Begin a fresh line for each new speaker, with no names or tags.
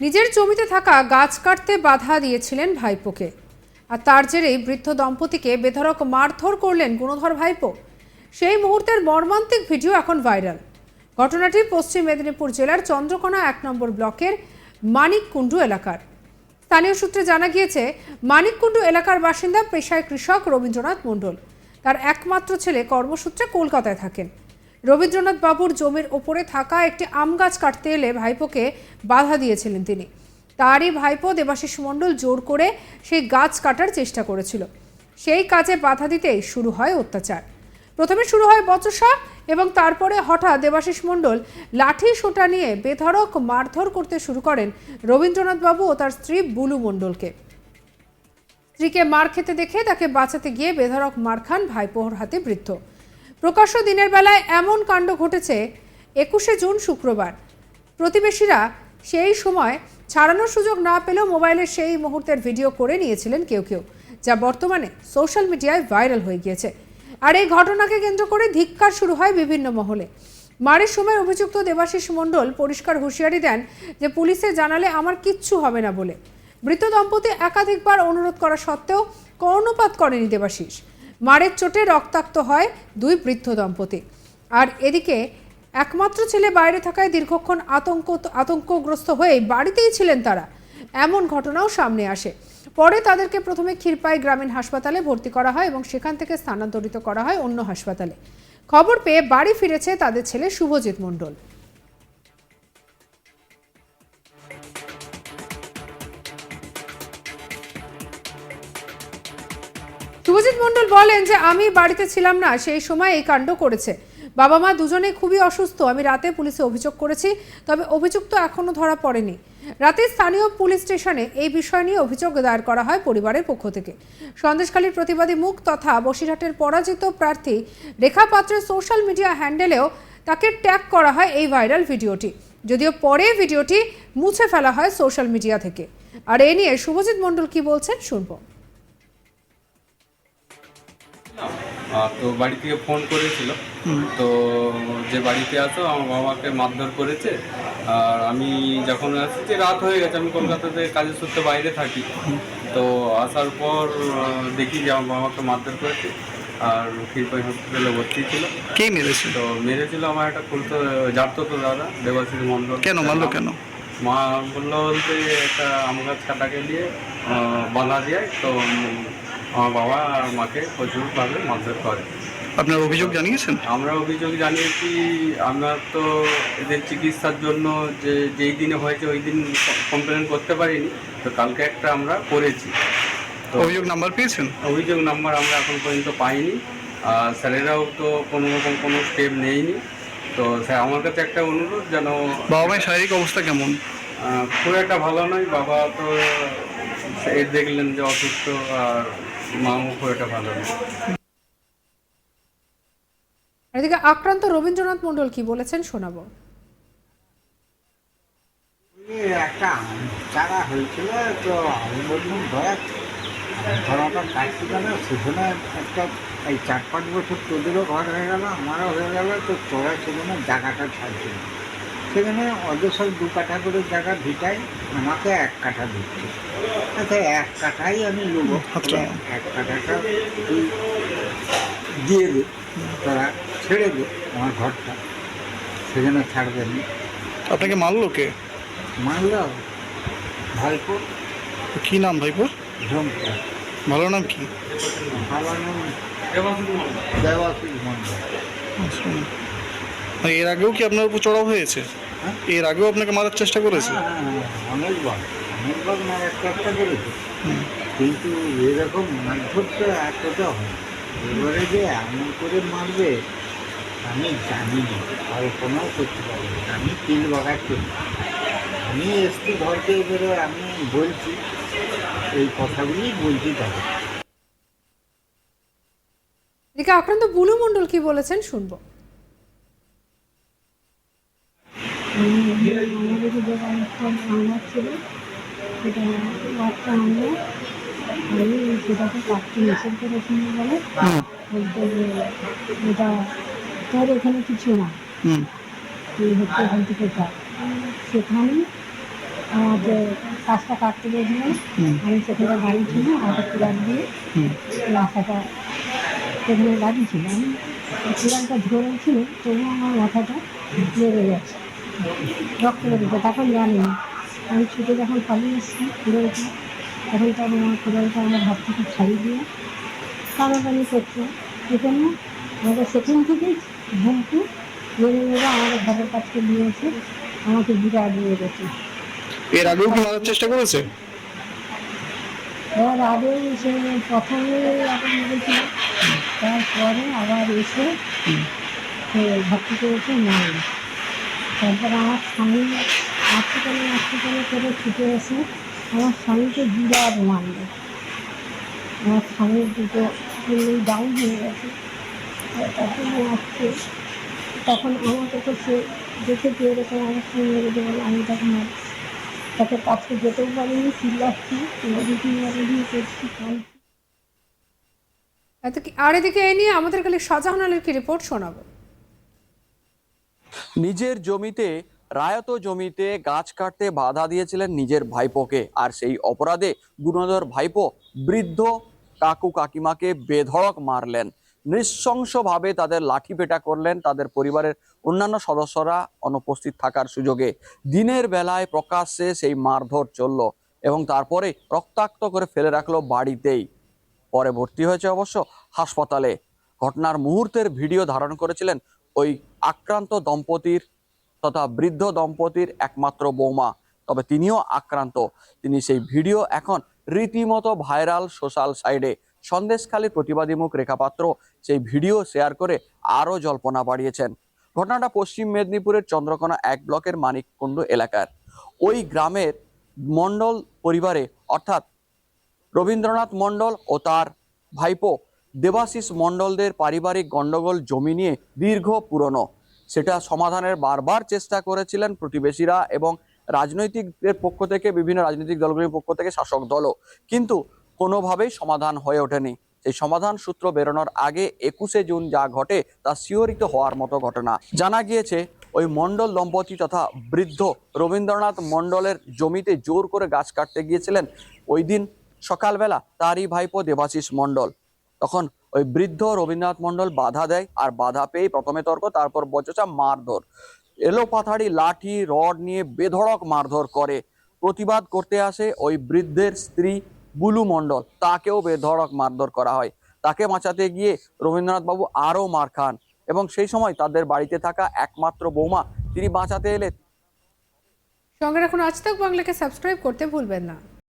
নিজের জমিতে থাকা গাছ কাটতে বাধা দিয়েছিলেন ভাইপোকে। আর তার জেরেই বৃদ্ধ দম্পতিকে বেধড়ক মারধর করলেন গুণধর ভাইপো। সেই মুহূর্তের মর্মান্তিক ভিডিও এখন ভাইরাল। ঘটনাটি পশ্চিম মেদিনীপুর জেলার চন্দ্রকোনা এক নম্বর ব্লকের মানিককুণ্ডু এলাকার। স্থানীয় সূত্রে জানা গিয়েছে, মানিককুণ্ডু এলাকার বাসিন্দা পেশায় কৃষক রবীন্দ্রনাথ মণ্ডল। তার একমাত্র ছেলে কর্মসূত্রে কলকাতায় থাকেন। রবীন্দ্রনাথ বাবুর জমির ওপরে থাকা একটি আম গাছ কাটতে এলে ভাইপোকে বাধা দিয়েছিলেন তিনি। তারই ভাইপো দেবাশিস মণ্ডল জোর করে সেই গাছ কাটার চেষ্টা করেছিল। সেই কাজে বাধা দিতেই শুরু হয় অত্যাচার। প্রথমে শুরু হয় বচসা এবং তারপরে হঠাৎ দেবাশিস মণ্ডল লাঠি সোটা নিয়ে বেধড়ক মারধর করতে শুরু করেন রবীন্দ্রনাথ বাবু ও তার স্ত্রী বুলু মণ্ডলকে। স্ত্রীকে মার খেতে দেখে তাকে বাঁচাতে গিয়ে বেধড়ক মার খান ভাইপোহর হাতে বৃদ্ধ। প্রকাশ্য দিনের বেলায় এমন কাণ্ড ঘটেছে একুশে জুন শুক্রবার। প্রতিবেশীরা সেই সময় ছাড়ানোর সুযোগ না পেলেও মোবাইলের সেই মুহূর্তের ভিডিও করে নিয়েছিলেন কেউ কেউ, যা বর্তমানে সোশ্যাল মিডিয়ায় ভাইরাল হয়ে গিয়েছে। আর এই ঘটনাকে কেন্দ্র করে ধিক্কার শুরু হয় বিভিন্ন মহলে। মারের সময় অভিযুক্ত দেবাশিস মণ্ডল পরিষ্কার হুঁশিয়ারি দেন যে পুলিশে জানালে আমার কিচ্ছু হবে না বলে। মৃত দম্পতি একাধিকবার অনুরোধ করা সত্ত্বেও কর্ণপাত করেনি দেবাশিস। মারের চোটে রক্তাক্ত হয় দুই বৃদ্ধ দম্পতি। আর এদিকে একমাত্র ছেলে বাইরে থাকায় দীর্ঘক্ষণ আতঙ্ক, আতঙ্কগ্রস্ত হয়ে বাড়িতেই ছিলেন তারা। এমন ঘটনাও সামনে আসে। পরে তাদেরকে প্রথমে ক্ষীরপাই গ্রামীণ হাসপাতালে ভর্তি করা হয় এবং সেখান থেকে স্থানান্তরিত করা হয় অন্য হাসপাতালে। খবর পেয়ে বাড়ি ফিরেছে তাদের ছেলে শুভজিৎ মণ্ডল। শুভজিৎ মণ্ডল বলেন যে আমি বাড়িতে ছিলাম না, সেই সময় এই কাণ্ড করেছে। বাবা মা দুজনেই খুবই অসুস্থ, আমি রাতে পুলিশে অভিযোগ করেছি, তবে অভিযুক্ত এখনও ধরা পড়েনি। রাতে স্থানীয় পুলিশ স্টেশনে এই বিষয় নিয়ে অভিযোগ দায়ের করা হয় পরিবারের পক্ষ থেকে। সন্দেশখালীর প্রতিবাদী মুখ তথা বসিরহাটের পরাজিত প্রার্থী রেখা পাত্রের সোশ্যাল মিডিয়া হ্যান্ডেলেও তাকে ট্যাগ করা হয় এই ভাইরাল ভিডিওটি। যদিও পরে ভিডিওটি মুছে ফেলা হয় সোশ্যাল মিডিয়া থেকে। আর এ নিয়ে শুভজিৎ মণ্ডল কি বলছেন শুনব।
তো বাড়ি থেকে ফোন করেছিল তো যে বাড়িতে আসো আমার বাবাকে মারধর করেছে। আর আমি যখন আসছি রাত হয়ে গেছে আমি কলকাতাতে কাজের সূত্রে বাইরে থাকি। তো আসার পর দেখি যে আমার বাবাকে মারধর করেছে। আর ক্ষীরপাই হসপিটালে ভর্তি ছিল।
কে মেরেছে
তো মেরেছিল আমার একটা খুলতো জানতো তো দাদা দেবাশিস মণ্ডল।
কেন মারলো কেন?
মা বলল বলতে একটা আম গাছ কাটাকে দিয়ে বাধা দিয়ে। তো আমার বাবা আর মাকে প্রচুরভাবে মারধর করে।
আপনার অভিযোগ জানিয়েছেন?
আমরা অভিযোগ জানিয়েছি আমরা তো এদের চিকিৎসার জন্য যে যেই দিনে হয়েছে ওই দিন কমপ্লেন করতে পারিনি তো কালকে একটা আমরা করেছি। তো
অভিযোগ নাম্বার পেয়েছেন?
অভিযোগ নাম্বার আমরা এখন পর্যন্ত পাইনি। আর স্যারেরাও তো কোনো রকম কোনো স্টেপ নেয়নি। তো স্যার আমার কাছে একটা অনুরোধ যেন
বাবা মায়ের শারীরিক অবস্থা কেমন?
খুব একটা ভালো নয়। বাবা তো এই দেখলেন যে অসুস্থ আর একটা ভালো
এদিকে আক্রান্ত রবীন্দ্রনাথ মন্ডল কি বলেছেন শোনাবো।
একটা চারা হয়েছিল তো আমি বললাম ধরা ধরাটা কাটতে গেল সেখানে একটা এই চার পাঁচ বছর তোদেরও ঘর হয়ে গেল আমারও হয়ে গেল তো তোরা সেখানে জায়গাটা ছাড়ছিল সেখানে সব দু কাঠা করে জায়গা ভিটাই আমাকে এক কাঠা দিচ্ছে। আচ্ছা এক কাঠাই আমি নেব।
আচ্ছা।
এক কাঠাটা দিয়ে দে তারা ছেড়ে দে আমার ঘরটা। সেখানে ছাড়বে না।
আপনাকে মারলো কে?
মানল ভাইপো।
কি নাম ভাইপোর
ঝুমকা
ভালো নাম কি?
ভালো নাম দেবাশিস মন্ডল
আচ্ছা। এর আগেও কি আপনার উপর চড়াও হয়েছে?
হ্যাঁ?
এর আগেও আপনাকে মারার চেষ্টা করেছে?
হ্যাঁ, হ্যাঁ, অনেকবার অনেকবার মারার চেষ্টা করেছে। কিন্তু এরকম মারধর তো এতটা হয় এবারে যে এমন করে মারবে আমি জানি না কল্পনাও করতে পারি আমি তিল বাগাচ্ছি আমি এসছি ঘরকে এবারে আমি বলছি এই কথাগুলি বলছি তাকে
এদিকে আক্রান্ত বুলু মণ্ডল কি বলেছেন শুনব।
আমাদের যে ছিল সেটা আমরা আমি সেটাকে কাটতে বলে বলতে যে এটা তোর এখানে কিছু না তুই যা সেখানে আমাদের গাছটা কাটতে গিয়েছিলাম আমি সেখানে গাড়ি ছিল অটো কুড়াল দিয়ে মাথাটা সেখানে লাগিয়েছিলাম কুড়ালটা ধরেছিল তবুও আমার মাথাটা বেড়ে গেছে রক্ত বেরোচ্ছে তখন জানিনি আমি ছুটে যখন পালিয়ে এসেছি কুড়ালটা তখন তো আমার কুড়ালটা আমার হাত থেকে ছাড়িয়ে দিয়ে টানাটানি করছে। এজন্য আমাদের সেখান থেকেই ঘুমটু মেরে মেরে আমাদের ঘরের কাছকে নিয়ে এসে আমাকে বিড়া দিয়ে গেছে।
এর আগেও কি মারার চেষ্টা করেছে?
এবার আগে সে প্রথমে আগে মেরেছিল তারপরে আবার এসে সে ভর্তি করেছে মারে তারপর আমার স্বামী আর্থিকালে আর্থিকালে করে ছুটে এসে আমার স্বামীকে বিরাট মারল। আমার স্বামীর দুটো চুল্লি ডাউন হয়ে গেছে। তখন আসছে। তখন আমাকে তো সে দেখেছে এরকম আমার সঙ্গে মেরেছে বলে, আমি তখন আর তাকে কাছে যেতেও পারিনি চিল্লাচ্ছি মেডিসি মেরে দিয়ে করছি কাঁদছি।
আর এদিকে এ নিয়ে আমাদের খালি শাহজাহান আলীর কি রিপোর্ট শোনাবো?
নিজের জমিতে, রায়ত জমিতে গাছ কাটতে বাধা দিয়েছিলেন নিজের ভাইপোকে। আর সেই অপরাধে গুণধর ভাইপো বৃদ্ধ কাকু কাকিমাকে বেধড়ক মারলেন। নৃশংসভাবে তাদের লাঠি পেটা করলেন তাদের পরিবারের অন্যান্য সদস্যরা অনুপস্থিত থাকার সুযোগে। দিনের বেলায় প্রকাশ্যে সেই মারধর চলল এবং তারপরে রক্তাক্ত করে ফেলে রাখল বাড়িতেই। পরে ভর্তি হয়েছে অবশ্য হাসপাতালে। ঘটনার মুহূর্তের ভিডিও ধারণ করেছিলেন ওই আক্রান্ত দম্পতির তথা বৃদ্ধ দম্পতির একমাত্র বৌমা। তবে তিনিও আক্রান্ত। তিনি সেই ভিডিও এখন রীতিমতো ভাইরাল সোশ্যাল সাইডে। সন্দেশখালী প্রতিবাদী মুখ রেখাপাত্র সেই ভিডিও শেয়ার করে আরও জল্পনা বাড়িয়েছেন। ঘটনাটা পশ্চিম মেদিনীপুরের চন্দ্রকোনা এক ব্লকের মানিককুণ্ডু এলাকার। ওই গ্রামের মণ্ডল পরিবারে অর্থাৎ রবীন্দ্রনাথ মণ্ডল ও তার ভাইপো দেবাশিস মণ্ডলদের পারিবারিক গণ্ডগোল জমি নিয়ে দীর্ঘ পুরনো। সেটা সমাধানের বারবার চেষ্টা করেছিলেন প্রতিবেশীরা এবং রাজনৈতিকদের পক্ষ থেকে, বিভিন্ন রাজনৈতিক দলগুলির পক্ষ থেকে শাসক দলও। কিন্তু কোনোভাবেই সমাধান হয়ে ওঠেনি। সেই সমাধান সূত্র বেরোনোর আগে একুশে জুন যা ঘটে, তা শিহরিত হওয়ার মতো ঘটনা। জানা গিয়েছে, ওই মণ্ডল দম্পতি তথা বৃদ্ধ রবীন্দ্রনাথ মণ্ডলের জমিতে জোর করে গাছ কাটতে গিয়েছিলেন। ওই দিন সকালবেলা তারই ভাইপো দেবাশিস মণ্ডল। তখন ওই বৃদ্ধ রবীন্দ্রনাথ মণ্ডল বাধা দেয় আর বাধা পেয়ে প্রথমে তর্ক, তারপর বচসা মারধর। এলো পাথাড়ি লাঠি, রড নিয়ে বেধড়ক মারধর করে। প্রতিবাদ করতে আসে ওই বৃদ্ধের স্ত্রী বুলু মণ্ডল। তাকেও বেধড়ক মারধর করা হয়। তাকে বাঁচাতে গিয়ে রবীন্দ্রনাথ বাবু আরও মার খান এবং সেই সময় তাদের বাড়িতে থাকা একমাত্র বৌমা, তিনি বাঁচাতে এলে
সঙ্গে রাখুন, আজ তাক বাংলাকে সাবস্ক্রাইব করতে ভুলবেন না।